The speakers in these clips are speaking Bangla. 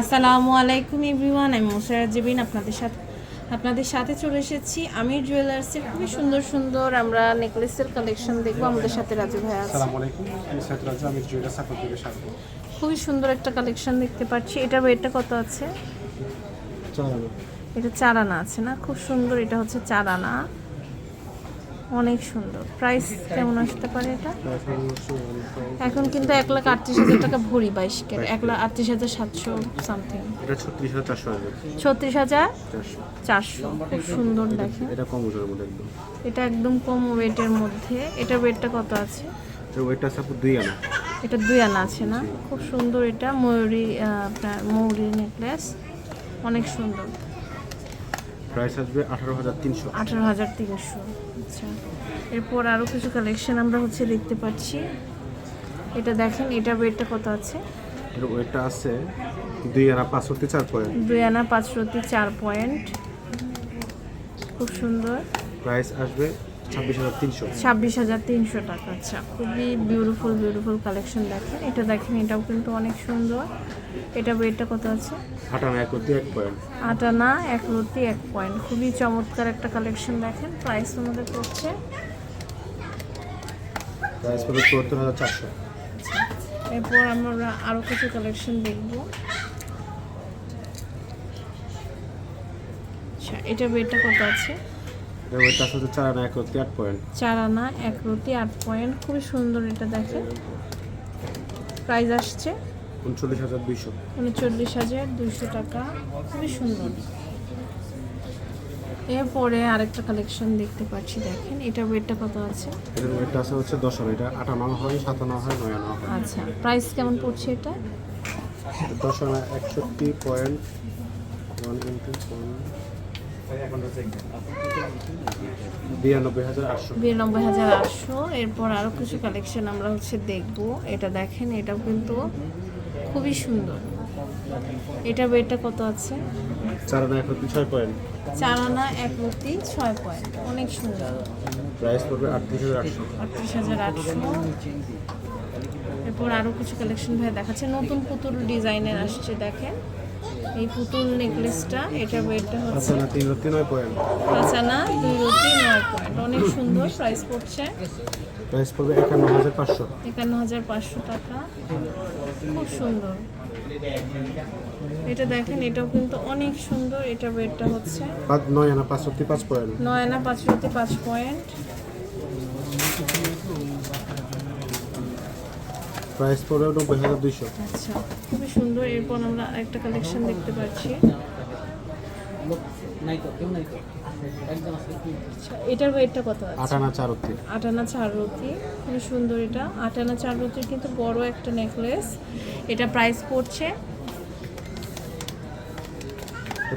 আসসালামু আলাইকুম এভরিওয়ান আমি মোশারত জেবিন আপনাদের সাথে আপনাদের সাথে চলে এসেছি। আমির জুয়েলার্সের খুবই সুন্দর সুন্দর আমরা নেকলেসের কালেকশন দেখব আমাদের সাথে রাজু ভাই আছে। খুবই সুন্দর একটা কালেকশন দেখতে পাচ্ছি। এটার ওয়েটটা কত আছে? এটা চার আনা আছে না? খুব সুন্দর এটা হচ্ছে চার আনা। অনেক সুন্দর। প্রাইস কেমন আসতে পারে এটা? এখন কিন্তু এক লাখ আটত্রিশ হাজার টাকা ভরি বাইশ ক্যারেট। এক লাখ আটত্রিশ হাজার সাতশো সামথিং এটা ছত্রিশ হাজার চারশো ছত্রিশ হাজার চারশো। খুব সুন্দর দেখেন। এটা কম ওজনের মধ্যে একদম। এটা একদম কম ওয়েটের মধ্যে। এটা ওয়েটটা কত আছে? এটা ওয়েটটা আছে দুই আনা। এটা দুই আনা আছে না? খুব সুন্দর এটা। ময়ূরী আপনার ময়ূরী নেকলেস অনেক সুন্দর। প্রাইস আসবে আঠারো হাজার তিনশো। আঠারো হাজার তিনশো আচ্ছা। এরপর আরও কিছু কালেকশন আমরা হচ্ছে দেখতে পাচ্ছি। এটা দেখেন এটা ওয়েটটা কত আছে? এর ওয়েটটা আছে দুই আনা পাঁচশোটি চার পয়েন্ট দুই আনা পাঁচশোটি চার পয়েন্ট খুব সুন্দর। প্রাইস আসবে ছাব্বিশ হাজার তিনশো। টাকা আচ্ছা। খুবই বিউটিফুল বিউটিফুল কালেকশন দেখেন। এটা দেখেন এটাও কিন্তু অনেক সুন্দর। এটা ওয়েটটা কত আছে? আট আনা এক অব্দি এক পয়েন্ট আট আনা এক রতি এক পয়েন্ট খুবই চমৎকার একটা কালেকশন দেখেন। প্রাইস আমাদের পড়ছে? প্রাইস পড়বে চুয়াত্তর হাজার চারশো। এরপর আমরা আরও কিছু কালেকশন দেখব। আচ্ছা এটা ওয়েটটা কত আছে? ওয়েটটা হচ্ছে চার আনা এক আট পয়েন্ট চার আনা এক রতি আট পয়েন্ট খুবই সুন্দর এটা দেখেন প্রাইস আসছে। উনচল্লিশ হাজার দুইশো। উনচল্লিশ হাজার দুইশো টাকা। খুবই সুন্দর। এরপরে আরেকটা কালেকশন দেখতে পাচ্ছি দেখেন। এটা ওয়েটটা কত আছে? এটার ওয়েটটা আছে হচ্ছে দশ আনা। এটা আট আনা হয় সাত আনা হয় নয় আনা হয়। আচ্ছা প্রাইস কেমন পড়ছে এটা? দশ আনা একষট্টি পয়েন্ট ওয়ান ইন্টু আটশো বিরানব্বই হাজার আটশো। এরপর আরও কিছু কালেকশন আমরা হচ্ছে দেখব। এটা দেখেন এটাও কিন্তু খুবই সুন্দর। এটা ওয়েটটা কত আছে? চার আনা একষট্টি ছয় পয়েন্ট চার আনা এক রতি ছয় পয়েন্ট অনেক সুন্দর। প্রাইস পড়বে আটত্রিশ হাজার আটশো। আটত্রিশ হাজার আটশো। এরপর আরও কিছু কালেকশন ভাই দেখাচ্ছে। নতুন পুতুল ডিজাইনের আসছে দেখেন। এই পুতুল নেকলেসটা এটা ওয়েটটা আচ্ছা হচ্ছে না তিন নয় পয়েন্ট আনা দুই রতি নয় পয়েন্ট অনেক সুন্দর প্রাইস পড়ছে। প্রাইস পড়বে একান্ন হাজার পাঁচশো। একান্ন হাজার পাঁচশো টাকা। খুব সুন্দর। এটা দেখেন এটাও কিন্তু অনেক সুন্দর। এটা ওয়েটটা হচ্ছে নয় আনা পাঁচ রত্তি পাঁচ পয়েন্ট নয় আনা পাঁচ রতি পাঁচ পয়েন্ট প্রাইস পড়বে নব্বই হাজার দুইশো। আচ্ছা খুবই সুন্দর এরপর আমরা একটা কালেকশন দেখতে পাচ্ছি। আচ্ছা এটার ওয়েটটা কত আছে? আনা চার রত্তি আটানা চার রতি খুবই সুন্দর এটা। আটানা চার রতির কিন্তু বড় একটা নেকলেস এটা প্রাইস পড়ছে?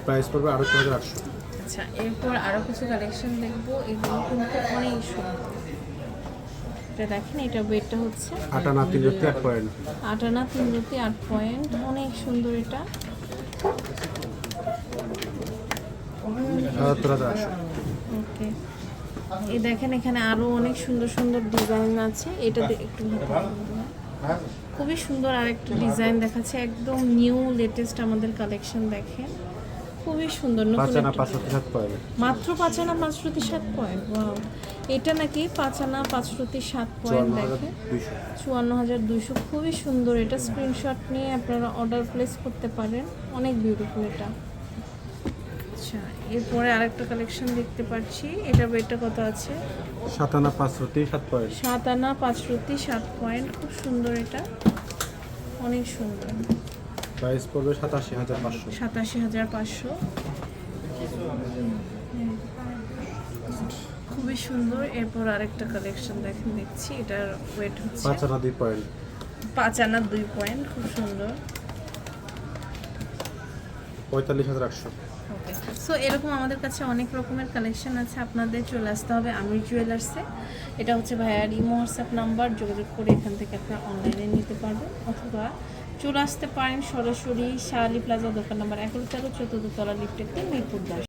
প্রাইস পড়বে আটশো। আচ্ছা এরপর আরও কিছু কালেকশন দেখব। এগুলো কিন্তু অনেক সুন্দর। এটা দেখেন এটা ওয়েটটা হচ্ছে আট আনা তিন রত্তি আট পয়েন্ট। আট আনা তিন রুটি আট পয়েন্ট। অনেক সুন্দর এটা। ওকে। এই দেখেন এখানে আরও অনেক সুন্দর সুন্দর ডিজাইন আছে। এটা একটু খুবই সুন্দর আরেকটা ডিজাইন দেখাচ্ছে। একদম নিউ লেটেস্ট আমাদের কালেকশন দেখেন। খুবই সুন্দর নতুন মাত্র পাঁচ আনা পাঁচ সাত পয়েন্ট ওয়াও। এটা নাকি পাঁচ আনা পাঁচ সাত পয়েন্ট দেখে। চুয়ান্ন হাজার দুইশো খুবই সুন্দর। এটা স্ক্রিনশট নিয়ে আপনারা অর্ডার প্লেস করতে পারেন। অনেক বিউটিফুল এটা। আচ্ছা এরপরে আরেকটা কালেকশন দেখতে পাচ্ছি। এটা ওয়েটটা কত আছে? সাত আনা পাঁচ সাত পয়েন্ট। সাত আনা পাঁচ রুটি সাত পয়েন্ট খুব সুন্দর এটা। অনেক সুন্দর। প্রাইস পড়বে সাতাশি হাজার পাঁচশো। সাতাশি হাজার পাঁচশো। খুবই সুন্দর। এরপর আরেকটা কালেকশন দেখেন দেখছি। এটার ওয়েট হচ্ছে পাঁচ আনা দুই পয়েন্ট পাঁচ আনা দুই পয়েন্ট খুব সুন্দর। পঁয়তাল্লিশ হাজার আটশো সো এরকম আমাদের কাছে অনেক রকমের কালেকশন আছে। আপনাদের চলে আসতে হবে আমির জুয়েলার্সে এটা হচ্ছে ভাইয়ার ইমো হোয়াটসঅ্যাপ নাম্বার যোগাযোগ করে এখান থেকে আপনারা অনলাইনে নিতে পারবেন। অথবা চলে আসতে পারেন সরাসরি শাহালি প্লাজা দোকান নাম্বার এগারো তেরো চতুর্থ তলা লিফটেতে মিরপুর দশ